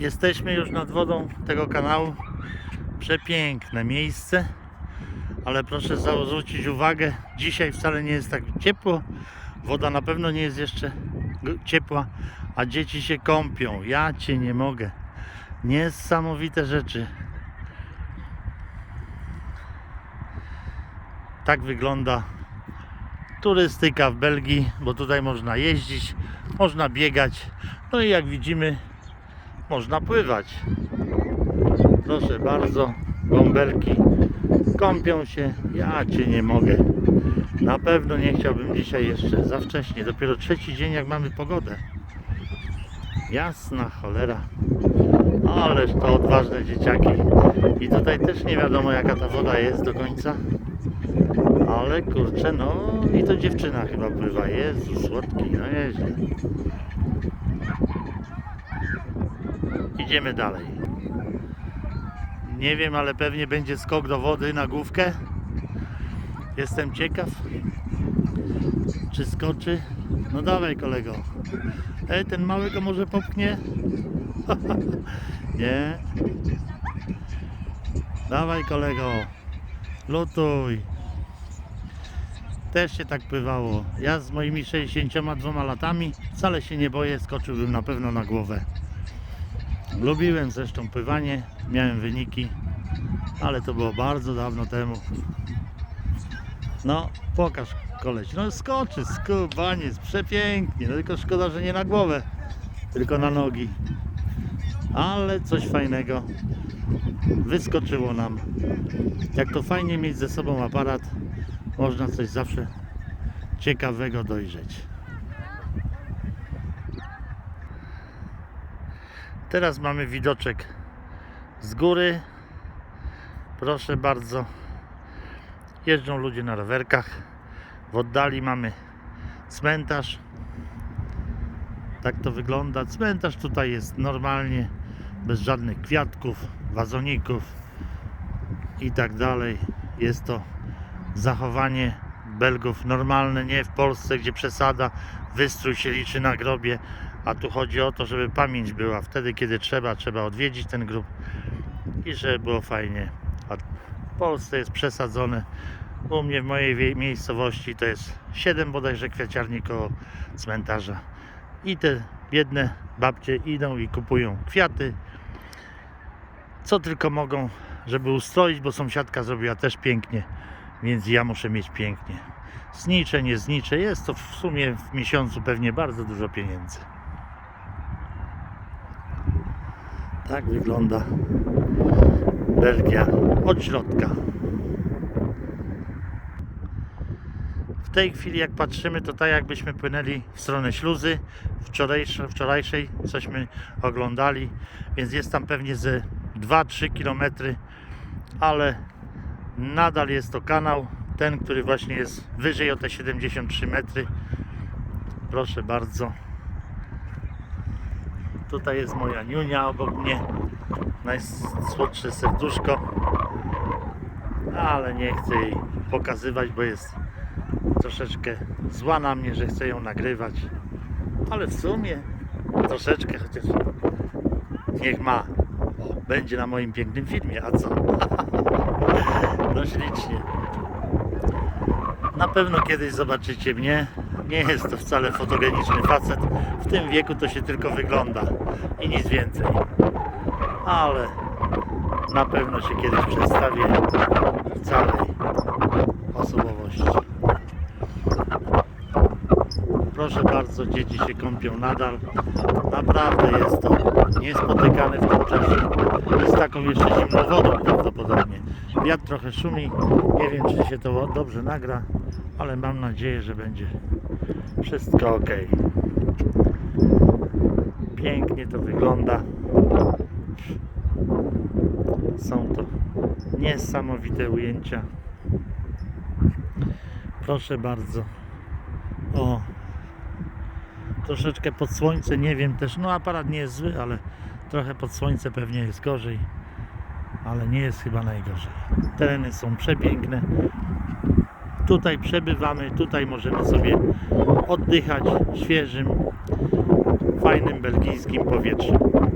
Jesteśmy już nad wodą tego kanału. Przepiękne miejsce. Ale proszę zwrócić uwagę, dzisiaj wcale nie jest tak ciepło. Woda na pewno nie jest jeszcze ciepła, a dzieci się kąpią. Ja cię nie mogę. Niesamowite rzeczy. Tak wygląda turystyka w Belgii, bo tutaj można jeździć, można biegać. No i jak widzimy, można pływać. Proszę bardzo, bąbelki kąpią się. Ja cię nie mogę. Na pewno nie chciałbym dzisiaj jeszcze za wcześnie. Dopiero trzeci dzień, jak mamy pogodę. Jasna cholera. Ależ to odważne dzieciaki. I tutaj też nie wiadomo, jaka ta woda jest do końca. Ale kurczę, no i to dziewczyna chyba pływa. Jezu, słodki, no nieźle. Idziemy dalej. Nie wiem, ale pewnie będzie skok do wody na główkę. Jestem ciekaw, czy skoczy. No dawaj kolego. Ej, ten mały go może popchnie? Nie. Dawaj kolego. Lutuj. Też się tak pływało. Ja z moimi 62 latami wcale się nie boję, skoczyłbym na pewno na głowę. Lubiłem zresztą pływanie, miałem wyniki, ale to było bardzo dawno temu. No, pokaż koleś. No skoczy, skubaniec, przepięknie. No tylko szkoda, że nie na głowę, tylko na nogi. Ale coś fajnego wyskoczyło nam. Jak to fajnie mieć ze sobą aparat, można coś zawsze ciekawego dojrzeć. Teraz mamy widoczek z góry. Proszę bardzo. Jeżdżą ludzie na rowerkach. W oddali mamy cmentarz. Tak to wygląda. Cmentarz tutaj jest normalnie, bez żadnych kwiatków, wazoników i tak dalej. Jest to zachowanie Belgów normalne, nie w Polsce, gdzie przesada, wystrój się liczy na grobie, a tu chodzi o to, żeby pamięć była wtedy, kiedy trzeba, trzeba odwiedzić ten grób i żeby było fajnie. A w Polsce jest przesadzone. U mnie w mojej miejscowości to jest 7 bodajże kwiaciarni koło cmentarza. I te biedne babcie idą i kupują kwiaty, co tylko mogą, żeby ustroić, bo sąsiadka zrobiła też pięknie, więc ja muszę mieć pięknie. Znicze, nie znicze, jest to w sumie w miesiącu pewnie bardzo dużo pieniędzy. Tak wygląda Belgia od środka. W tej chwili jak patrzymy to tak jakbyśmy płynęli w stronę śluzy wczorajszej, wczorajszej cośmy oglądali, więc jest tam pewnie ze 2-3 km, ale nadal jest to kanał, ten który właśnie jest wyżej o te 73 metry. Proszę bardzo. Tutaj jest moja niunia obok mnie. Najsłodsze serduszko. Ale nie chcę jej pokazywać, bo jest troszeczkę zła na mnie, że chcę ją nagrywać. Ale w sumie troszeczkę chociaż niech ma. Będzie na moim pięknym filmie, a co? No ślicznie. Na pewno kiedyś zobaczycie mnie. Nie jest to wcale fotogeniczny facet. W tym wieku to się tylko wygląda i nic więcej. Ale na pewno się kiedyś przedstawię w całej osobowości. Proszę bardzo, dzieci się kąpią nadal. Naprawdę jest to niespotykane w tym czasie. Z taką jeszcze zimną wodą prawdopodobnie. Wiatr trochę szumi. Nie wiem, czy się to dobrze nagra, ale mam nadzieję, że będzie wszystko ok. Pięknie to wygląda. Są to niesamowite ujęcia. Proszę bardzo. O, troszeczkę pod słońce, nie wiem też, no aparat nie jest zły, ale trochę pod słońce pewnie jest gorzej, ale nie jest chyba najgorzej. Tereny są przepiękne. Tutaj przebywamy, tutaj możemy sobie oddychać świeżym, fajnym belgijskim powietrzem.